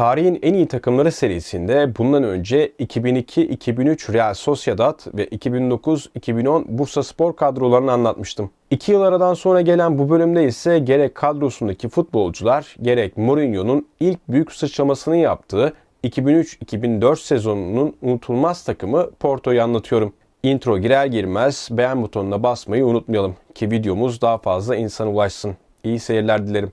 Tarihin en iyi takımları serisinde bundan önce 2002-2003 Real Sociedad ve 2009-2010 Bursa Spor kadrolarını anlatmıştım. İki yıl aradan sonra gelen bu bölümde ise gerek kadrosundaki futbolcular gerek Mourinho'nun ilk büyük sıçramasını yaptığı 2003-2004 sezonunun unutulmaz takımı Porto'yu anlatıyorum. Intro girer girmez beğen butonuna basmayı unutmayalım ki videomuz daha fazla insana ulaşsın. İyi seyirler dilerim.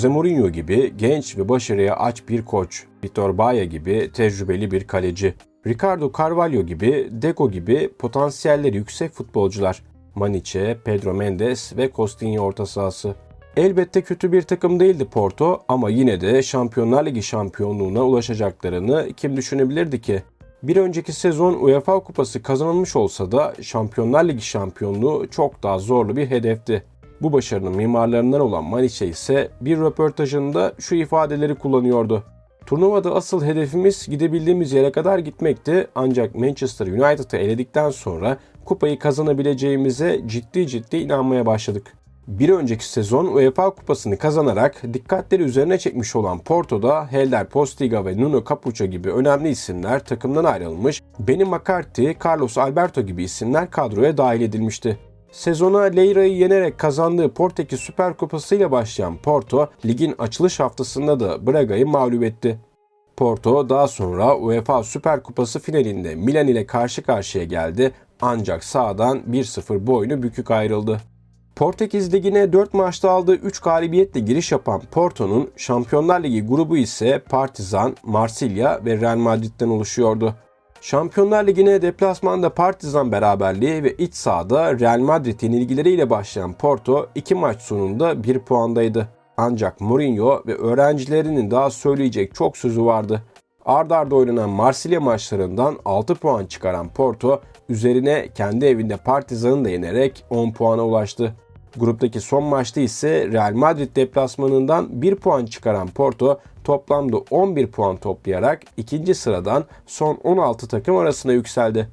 Jose Mourinho gibi genç ve başarıya aç bir koç, Vitor Baia gibi tecrübeli bir kaleci, Ricardo Carvalho gibi, Deco gibi potansiyelleri yüksek futbolcular, Maniche, Pedro Mendes ve Costinha orta sahası. Elbette kötü bir takım değildi Porto ama yine de Şampiyonlar Ligi şampiyonluğuna ulaşacaklarını kim düşünebilirdi ki? Bir önceki sezon UEFA Kupası kazanılmış olsa da Şampiyonlar Ligi şampiyonluğu çok daha zorlu bir hedefti. Bu başarının mimarlarından olan Maniche ise bir röportajında şu ifadeleri kullanıyordu. Turnuvada asıl hedefimiz gidebildiğimiz yere kadar gitmekti ancak Manchester United'ı eledikten sonra kupayı kazanabileceğimize ciddi ciddi inanmaya başladık. Bir önceki sezon UEFA Kupası'nı kazanarak dikkatleri üzerine çekmiş olan Porto'da Helder Postiga ve Nuno Capucho gibi önemli isimler takımdan ayrılmış, Benny McCarthy, Carlos Alberto gibi isimler kadroya dahil edilmişti. Sezona Leira'yı yenerek kazandığı Portekiz Süper Kupası ile başlayan Porto, ligin açılış haftasında da Braga'yı mağlup etti. Porto daha sonra UEFA Süper Kupası finalinde Milan ile karşı karşıya geldi ancak sağdan 1-0 boynu bükük ayrıldı. Portekiz Ligi'ne 4 maçta aldığı 3 galibiyetle giriş yapan Porto'nun Şampiyonlar Ligi grubu ise Partizan, Marsilya ve Real Madrid'den oluşuyordu. Şampiyonlar Ligi'ne deplasmanda Partizan beraberliği ve iç sahada Real Madrid yenilgileriyle başlayan Porto 2 maç sonunda 1 puandaydı. Ancak Mourinho ve öğrencilerinin daha söyleyecek çok sözü vardı. Ard arda oynanan Marsilya maçlarından 6 puan çıkaran Porto üzerine kendi evinde Partizan'ı da yenerek 10 puana ulaştı. Gruptaki son maçta ise Real Madrid deplasmanından 1 puan çıkaran Porto toplamda 11 puan toplayarak ikinci sıradan son 16 takım arasına yükseldi.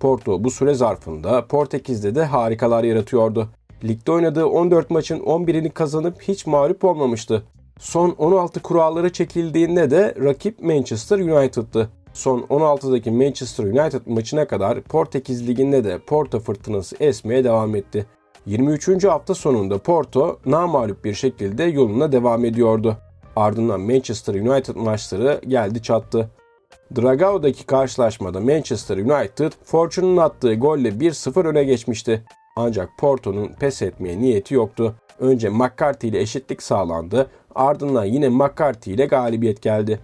Porto bu süre zarfında Portekiz'de de harikalar yaratıyordu. Ligde oynadığı 14 maçın 11'ini kazanıp hiç mağlup olmamıştı. Son 16 kuralları çekildiğinde de rakip Manchester United'tı. Son 16'daki Manchester United maçına kadar Portekiz Ligi'nde de Porto fırtınası esmeye devam etti. 23. hafta sonunda Porto namağlup bir şekilde yoluna devam ediyordu. Ardından Manchester United maçları geldi çattı. Dragao'daki karşılaşmada Manchester United Fortune'un attığı golle 1-0 öne geçmişti. Ancak Porto'nun pes etmeye niyeti yoktu. Önce McCarthy ile eşitlik sağlandı, ardından yine McCarthy ile galibiyet geldi.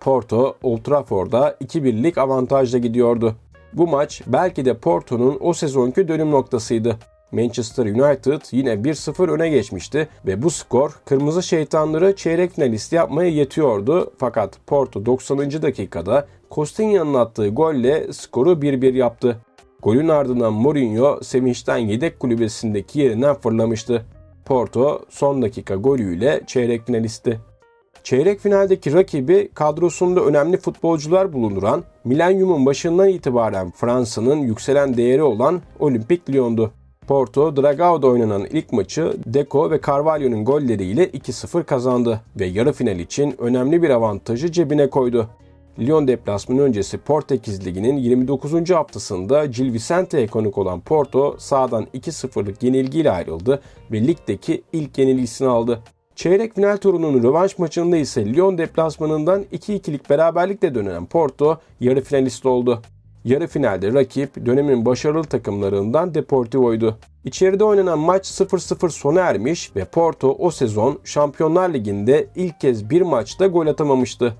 Porto, Old Trafford'da 2-1'lik avantajla gidiyordu. Bu maç belki de Porto'nun o sezonki dönüm noktasıydı. Manchester United yine 1-0 öne geçmişti ve bu skor kırmızı şeytanları çeyrek finalist yapmaya yetiyordu. Fakat Porto 90. dakikada Costinha'nın attığı golle skoru 1-1 yaptı. Golün ardından Mourinho sevinçten yedek kulübesindeki yerinden fırlamıştı. Porto son dakika golüyle çeyrek finalisti. Çeyrek finaldeki rakibi kadrosunda önemli futbolcular bulunduran, milenyumun başından itibaren Fransa'nın yükselen değeri olan Olimpik Lyon'du. Porto, Dragao'da oynanan ilk maçı Deco ve Carvalho'nun golleriyle 2-0 kazandı ve yarı final için önemli bir avantajı cebine koydu. Lyon deplasmanı öncesi Portekiz Ligi'nin 29. haftasında Gil Vicente'ye konuk olan Porto sağdan 2-0'lık yenilgiyle ayrıldı ve ligdeki ilk yenilgisini aldı. Çeyrek final turunun rövanş maçında ise Lyon deplasmanından 2-2'lik beraberlikle dönen Porto yarı finalist oldu. Yarı finalde rakip dönemin başarılı takımlarından Deportivo'ydu. İçeride oynanan maç 0-0 sona ermiş ve Porto o sezon Şampiyonlar Ligi'nde ilk kez bir maçta gol atamamıştı.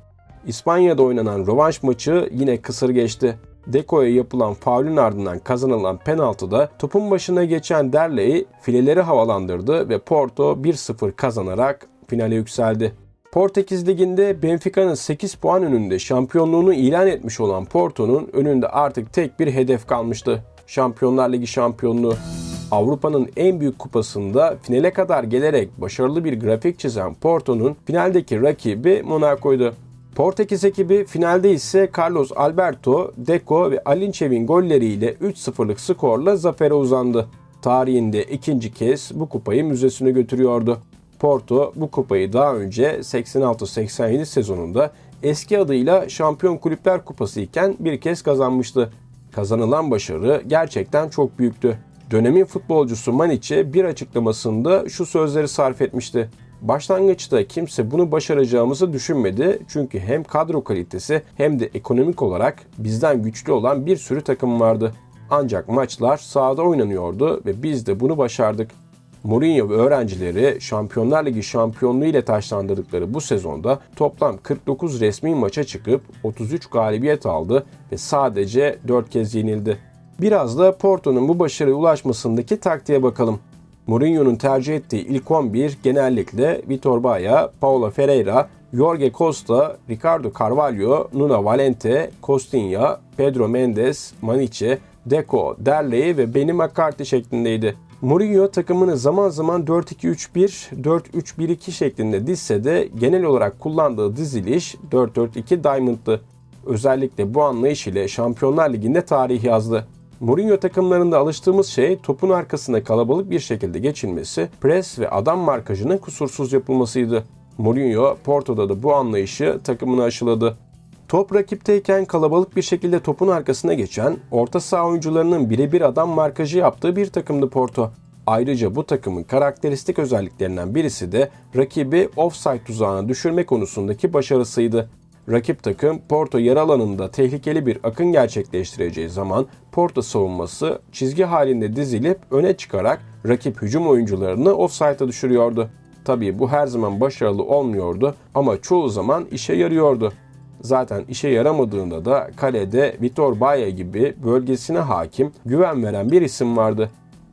İspanya'da oynanan rövanş maçı yine kısır geçti. Deco'ya yapılan faulün ardından kazanılan penaltıda topun başına geçen Derley fileleri havalandırdı ve Porto 1-0 kazanarak finale yükseldi. Portekiz Ligi'nde Benfica'nın 8 puan önünde şampiyonluğunu ilan etmiş olan Porto'nun önünde artık tek bir hedef kalmıştı. Şampiyonlar Ligi şampiyonluğu. Avrupa'nın en büyük kupasında finale kadar gelerek başarılı bir grafik çizen Porto'nun finaldeki rakibi Monaco'ydu. Portekiz ekibi finalde ise Carlos Alberto, Deco ve Alinchev'in golleriyle 3-0'lık skorla zafere uzandı. Tarihinde ikinci kez bu kupayı müzesine götürüyordu. Porto bu kupayı daha önce 86-87 sezonunda eski adıyla Şampiyon Kulüpler Kupası iken bir kez kazanmıştı. Kazanılan başarı gerçekten çok büyüktü. Dönemin futbolcusu Maniç'e bir açıklamasında şu sözleri sarf etmişti. Başlangıçta kimse bunu başaracağımızı düşünmedi çünkü hem kadro kalitesi hem de ekonomik olarak bizden güçlü olan bir sürü takım vardı. Ancak maçlar sahada oynanıyordu ve biz de bunu başardık. Mourinho ve öğrencileri Şampiyonlar Ligi şampiyonluğu ile taşlandırdıkları bu sezonda toplam 49 resmi maça çıkıp 33 galibiyet aldı ve sadece 4 kez yenildi. Biraz da Porto'nun bu başarıya ulaşmasındaki taktiğe bakalım. Mourinho'nun tercih ettiği ilk 11 genellikle Vitor Baia, Paulo Ferreira, Jorge Costa, Ricardo Carvalho, Nuno Valente, Costinha, Pedro Mendes, Maniche, Deco, Derley ve Benny McCarthy şeklindeydi. Mourinho takımını zaman zaman 4-2-3-1, 4-3-1-2 şeklinde dizse de genel olarak kullandığı diziliş 4-4-2 Diamond'dı. Özellikle bu anlayış ile Şampiyonlar Ligi'nde tarih yazdı. Mourinho takımlarında alıştığımız şey topun arkasına kalabalık bir şekilde geçilmesi, pres ve adam markajının kusursuz yapılmasıydı. Mourinho Porto'da da bu anlayışı takımına aşıladı. Top rakipteyken kalabalık bir şekilde topun arkasına geçen, orta saha oyuncularının birebir adam markajı yaptığı bir takımdı Porto. Ayrıca bu takımın karakteristik özelliklerinden birisi de rakibi offside tuzağına düşürme konusundaki başarısıydı. Rakip takım Porto yer alanında tehlikeli bir akın gerçekleştireceği zaman Porto savunması çizgi halinde dizilip öne çıkarak rakip hücum oyuncularını offside'a düşürüyordu. Tabii bu her zaman başarılı olmuyordu ama çoğu zaman işe yarıyordu. Zaten işe yaramadığında da kalede Vitor Baia gibi bölgesine hakim, güven veren bir isim vardı.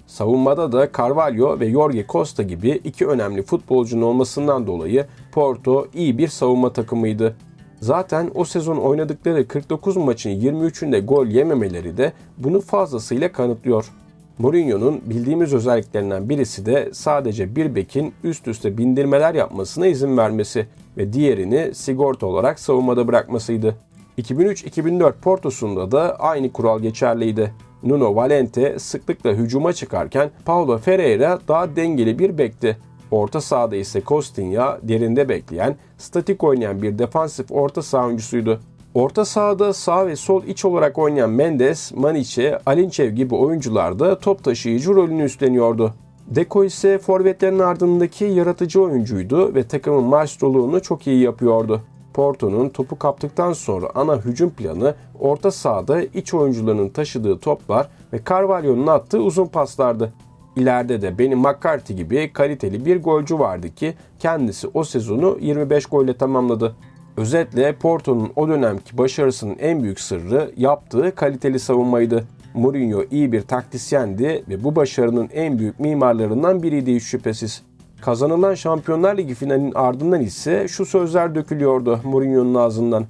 Savunmada da Carvalho ve Jorge Costa gibi iki önemli futbolcunun olmasından dolayı Porto iyi bir savunma takımıydı. Zaten o sezon oynadıkları 49 maçın 23'ünde gol yememeleri de bunu fazlasıyla kanıtlıyor. Mourinho'nun bildiğimiz özelliklerinden birisi de sadece bir bekin üst üste bindirmeler yapmasına izin vermesi ve diğerini sigorta olarak savunmada bırakmasıydı. 2003-2004 Porto'sunda da aynı kural geçerliydi. Nuno Valente sıklıkla hücuma çıkarken Paulo Ferreira daha dengeli bir bekti. Orta sahada ise Costinha derinde bekleyen, statik oynayan bir defansif orta saha oyuncusuydu. Orta sahada sağ ve sol iç olarak oynayan Mendes, Maniche, Alinçev gibi oyuncular da top taşıyıcı rolünü üstleniyordu. Deco ise forvetlerin ardındaki yaratıcı oyuncuydu ve takımın maestroluğunu çok iyi yapıyordu. Porto'nun topu kaptıktan sonra ana hücum planı orta sahada iç oyuncularının taşıdığı toplar ve Carvalho'nun attığı uzun paslardı. İleride de Benny McCarthy gibi kaliteli bir golcü vardı ki kendisi o sezonu 25 golle tamamladı. Özetle Porto'nun o dönemki başarısının en büyük sırrı yaptığı kaliteli savunmaydı. Mourinho iyi bir taktisyendi ve bu başarının en büyük mimarlarından biriydi hiç şüphesiz. Kazanılan Şampiyonlar Ligi finalinin ardından ise şu sözler dökülüyordu Mourinho'nun ağzından.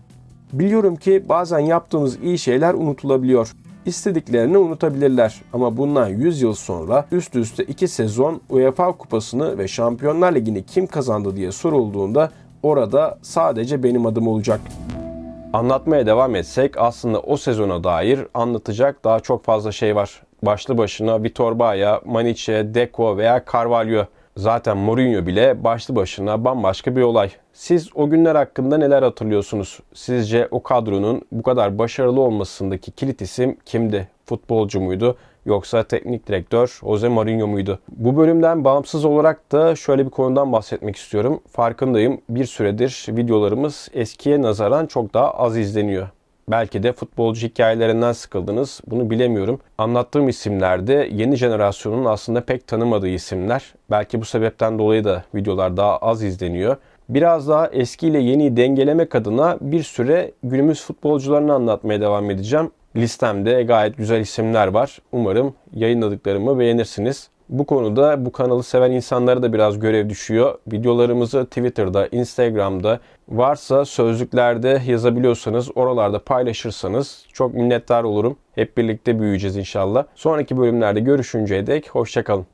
Biliyorum ki bazen yaptığımız iyi şeyler unutulabiliyor. İstediklerini unutabilirler ama bundan 100 yıl sonra üst üste 2 sezon UEFA Kupası'nı ve Şampiyonlar Ligi'ni kim kazandı diye sorulduğunda orada sadece benim adım olacak. Anlatmaya devam etsek aslında o sezona dair anlatacak daha çok fazla şey var. Başlı başına Vitor Baia, Maniche, Deco veya Carvalho. Zaten Mourinho bile başlı başına bambaşka bir olay. Siz o günler hakkında neler hatırlıyorsunuz? Sizce o kadronun bu kadar başarılı olmasındaki kilit isim kimdi? Futbolcu muydu? Yoksa teknik direktör Jose Mourinho muydu? Bu bölümden bağımsız olarak da şöyle bir konudan bahsetmek istiyorum. Farkındayım bir süredir videolarımız eskiye nazaran çok daha az izleniyor. Belki de futbolcu hikayelerinden sıkıldınız. Bunu bilemiyorum. Anlattığım isimler de yeni jenerasyonun aslında pek tanımadığı isimler. Belki bu sebepten dolayı da videolar daha az izleniyor. Biraz daha eski ile yeniyi dengelemek adına bir süre günümüz futbolcularını anlatmaya devam edeceğim. Listemde gayet güzel isimler var. Umarım yayınladıklarımı beğenirsiniz. Bu konuda bu kanalı seven insanlara da biraz görev düşüyor. Videolarımızı Twitter'da, Instagram'da varsa sözlüklerde yazabiliyorsanız oralarda paylaşırsanız çok minnettar olurum. Hep birlikte büyüyeceğiz inşallah. Sonraki bölümlerde görüşünceye dek hoşçakalın.